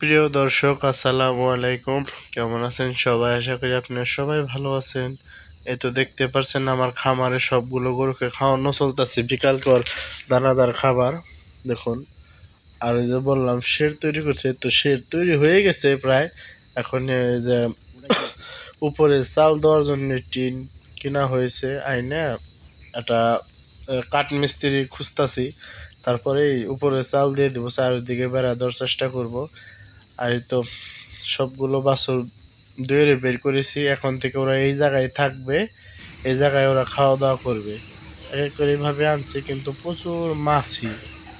প্রিয় দর্শক, আসসালামু আলাইকুম। কেমন আছেন সবাই? আশা করি আপনারা সবাই ভালো আছেন। এই তো দেখতে পারছেন আমার খামারে সবগুলো গরুকে খাওয়ানো চলতেছে বিকালকর দানাদার খাবার। দেখুন, আর যে বললাম শেড তৈরি করছে, তো শেড তৈরি হয়ে গেছে প্রায়। এখন যে উপরে চাল দেওয়ার জন্য টিন কিনা হয়েছে, আইনে একটা কাঠ মিস্ত্রি খুঁজতাছি। তারপরে উপরে চাল দিয়ে দেবো, চারিদিকে বেড়া দেওয়ার চেষ্টা করব। আর এই তো সবগুলো বাছুর দুয়ে বের করেছি। এখন থেকে ওরা এই জায়গায় থাকবে, এই জায়গায় ওরা খাওয়া দাওয়া করবে। এক করে এইভাবে আনছি, কিন্তু প্রচুর মাছি।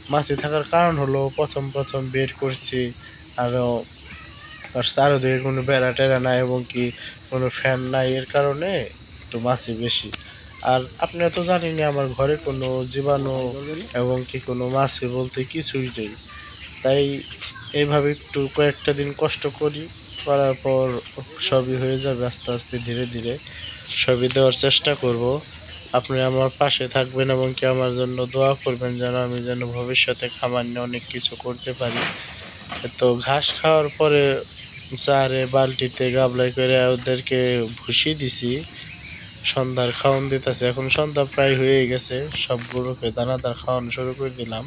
মাছি থাকার কারণ হলো প্রথম প্রথম বের করছি আরও আর চারোদিকে কোনো বেড়া টেরা নাই এবং কি কোনো ফ্যান নাই, এর কারণে একটু মাছি বেশি। আর আপনারা তো জানেনই আমার ঘরে কোনো জীবাণু এবং কি কোনো মাছি বলতে কিছুই নেই। তাই এইভাবে একটু কয়েকটা দিন কষ্ট করি, করার পর সবই হয়ে যাবে আস্তে আস্তে, ধীরে ধীরে সবই দেওয়ার চেষ্টা করব। আপনি আমার পাশে থাকবেন এবং কি আমার জন্য দোয়া করবেন যেন আমি যেন ভবিষ্যতে খামার নিয়ে অনেক কিছু করতে পারি। তো ঘাস খাওয়ার পরে চারে বালতিতে গাবলাই করে ওদেরকে ভুসি দিছি, সন্ধ্যার খাওয়ান দিতেছে। এখন সন্ধ্যা প্রায় হয়ে গেছে সব গরুকে দানাদার খাওয়ানো শুরু করে দিলাম।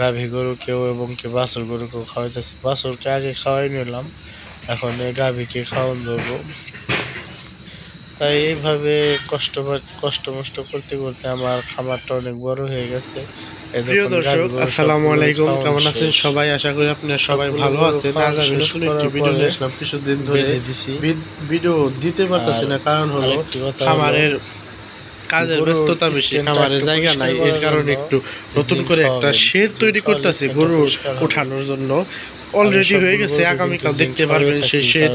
গাভী গরুকেও এবং কি বাছুর গরুকেও খাওয়াইতেছি। বাছুরকে আগে খাওয়াই নিলাম এখন এই গাভীকে খাওয়ান দেবো তাই এইভাবে কষ্ট কষ্ট মষ্ট করতে করতে আমার খামারটা অনেক বড় হয়ে গেছে। প্রিয় দর্শক আসসালামু আলাইকুম। কেমন আছেন সবাই? আশা করি আপনারা সবাই ভালো গরু আছেন। আজ আমি নতুন একটি ভিডিও নিয়ে আসলাম। কিছুদিন ধরে বেঁধে দিছি। ভিডিও দিতে পারতেছি না। কারণ হলো, খামারের কাজের ব্যস্ততা বেশি স্কিনটা খামারে জায়গা নাই এর কারণে একটু নতুন করে একটা। শেড তৈরি করতেছি গরু উঠানোর জন্য অলরেডি হয়ে গেছে গরুকে আগামীকাল দেখতে পারবেন সেই শেড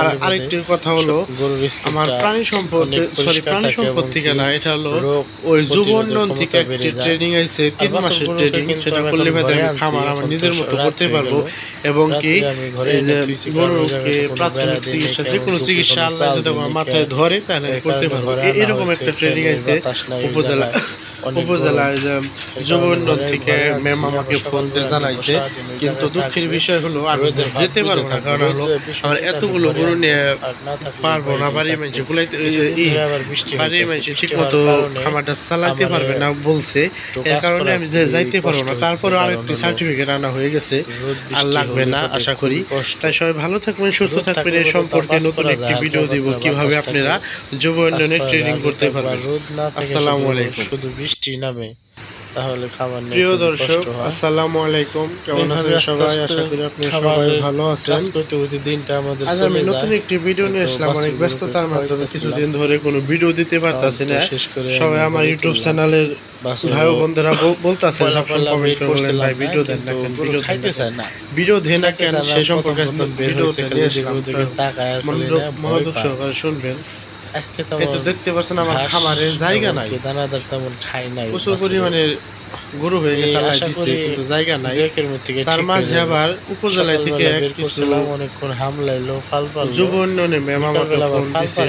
আর আরেকটি কথা হলো আমার প্রাণী সম্পদ সরি প্রাণী সম্পদ থেকে না এটা হলো ওই যুবনন থেকে একটি ট্রেনিং আইছে তিন মাসের ট্রেনিং সেটা করলে এখন আমি খামার আমার নিজের মতো করতে পারব। এবং কি গরুকে প্রাথমিক চিকিৎসা যে কোনো চিকিৎসা আল্লাহ যদি আমার মাথায় ধরে তাহলে করতে পারব। এরকম একটা ট্রেনিং আছে উপজেলা উপজেলায় যে গরম। থেকে ম্যাম আমাকে ফোন দিয়ে জানাইছে কিন্তু দুঃখের বিষয় হলো আমি যেতে পারব না কারণ হলো আমার এতগুলো গরু নিয়ে আর না পারব না বাড়ির মানুষ গুলাইতে কিছুদিন ই ধরে আবার বৃষ্টি বাড়ির মানুষ ঠিক মতো খামারটা চালাতে পারবে না বলছে এর কারণে আমি যে যাইতে পারব না তারপরে আরেকটি সার্টিফিকেট আনা হয়ে গেছে আর লাগবে না আশা করি। তাই সবাই ভালো থাকবেন সুস্থ থাকবেন এই সম্পর্কে নতুন একটি ভিডিও দিব কীভাবে আপনারা যুব উন্নয়নের ট্রেনিং করতে পারবেন আসসালামু আলাইকুম। শুধু বৃষ্টি নামে তাহলে খাবার নিয়ে প্রিয় দর্শক আসসালামু আলাইকুম কেমন আছেন সবাই? আশা করি আপনি সবাই ভালো আছেন। কাজ করতে করতে দিনটা আমাদের আজ আমি নতুন একটি ভিডিও নিয়ে তো আসলাম অনেক ব্যস্ততার মাধ্যমে কিছুদিন ধরে কোনো ভিডিও দিতে পারতাছি না। শেষ করে সবাই আমার ইউটিউব চ্যানেলের ভাই বল- বলতাছেন সবসময় কমেন্ট বের করে ভাই ভিডিও দেন না কেন? ভিডিও খাইতে চায় না। ভিডিও দেন না কেন? চায় না, সে সম্পর্কে ভিডিও নিয়ে আসলাম মনোযোগ। সহকারে শুনবেন। আজকে তো দেখতে পাচ্ছেন আমার খামারে জায়গা নাই। কি দানাদার তেমন খাই নাই প্রচুর। পরিমাণে গরু হয়ে গেছে আল্লাহ দিছে কিন্তু জায়গা নাই। একের মধ্যে থেকে তার মাঝে আবার উপজেলা থেকে এক কিছু অনেকক্ষণ হামলাইলো ফাল পারল। যুব উন্নয়নে ম্যাম আমাকে ফোন দিছে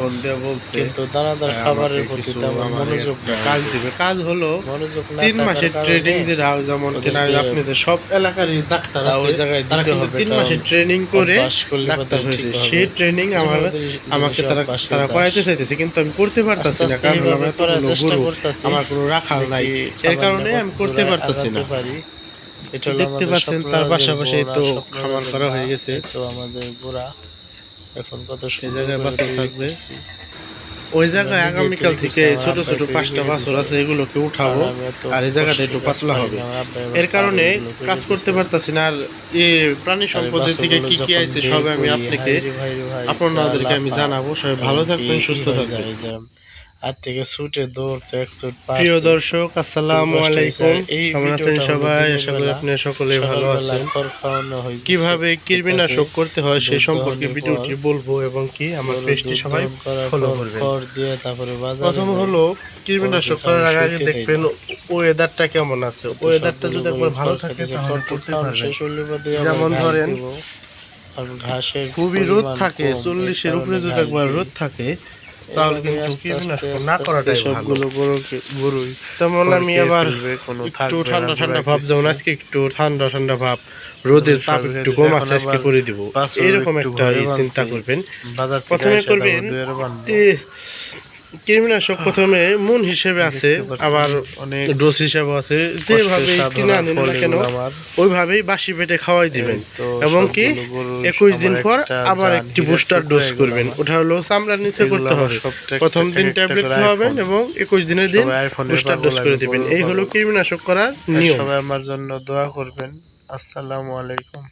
ফোন দিয়ে বলছে কিন্তু দানাদার হ্যাঁ, খাবারের প্রতি তেমন মনোযোগ। কাজ দিবে। কাজ হলো মনোযোগ না তিন মাসের ট্রেনিং যেটা যেমন কিনা আপনাদের সব এলাকারই ডাক্তার তা ওই জায়গায় দিতে হবে, তিন মাসের ট্রেনিং করে ডাক্তার হয়েছে। সেই ট্রেনিং আমার আমাকে তারা তারা হয়ে করাইতে চাইতেছি কিন্তু আমি করতে পারতাছি না কারণ আমার চেষ্টা গরু আমার কোনো রাখাল নাই। এর কারণে আমি করতে পারতাছি না। এটা দেখতে পাচ্ছেন তার পাশাপাশি তো খামার করা হয়ে গেছে। তো আমাদের গোড়া। এখন কত সেই জায়গায় থাকবে। ওই জায়গায় আগামীকাল থেকে ছোট ছোট পাঁচটা বাছর আছে এগুলোকে উঠাবো আর এই জায়গাটা একটু পাতলা হবে। এর কারণে কাজ করতে পারতেছি না আর এ প্রাণী সম্পদের থেকে কি কি আইছে সব আমি আপনাকে আপনাদেরকে আমি জানাব। সবাই ভালো থাকবেন সুস্থ থাকবেন। আর থেকে ছুটে দৌড় তো এক ছুট প্রিয় দর্শক আসসালামু আলাইকুম। কেমন আছেন সবাই? আশা করি আপনি সকলেই ভালো আছেন। কীভাবে কীটনাশক করতে হয় সেই সম্পর্কে ভিডিওটি বলব এবং কি আমার পেজটি সবাই ফলো করবেন। তারপরে বাজারে প্রথম হলো কীটনাশক করার আগে আগে দেখবেন ওয়েদারটা কেমন আছে। ওয়েদারটা যদি একবার ভালো থাকে তাহলে করতে পারবেন। যেমন ধরেন, ঘাসের খুবই রোদ থাকে চল্লিশের উপরে যদি একবার রোদ থাকে তাহলে কিন্তু না করাটাই সবগুলো গরুকে গরুই। তেমন আমি আবার একটু ঠান্ডা ঠান্ডা ভাব যেমন আজকে একটু ঠান্ডা ঠান্ডা ভাব। রোদের তাপ একটু কম আছে আজকে করে দিব। এরকম একটা চিন্তা করবেন। প্রথমে করবেন কৃমিনাশক প্রথমে মন হিসেবে আছে আবার অনেক ডোজ হিসাবে আছে। যেভাবে আনেন না কেন ওইভাবেই বাসি পেটে খাওয়াই দিবেন। এবং কি একুশ দিন পর আবার একটি বুস্টার ডোজ করবেন। ওটা হলো চামড়ার নিচে করতে হবে। প্রথম দিন ট্যাবলেট খাওয়াবেন এবং একুশ দিনের দিন বুস্টার ডোজ করে দিবেন। এই হলো। কৃমিনাশক করার নিয়ম। সবাই আমার জন্য দোয়া করবেন। আসসালামু আলাইকুম।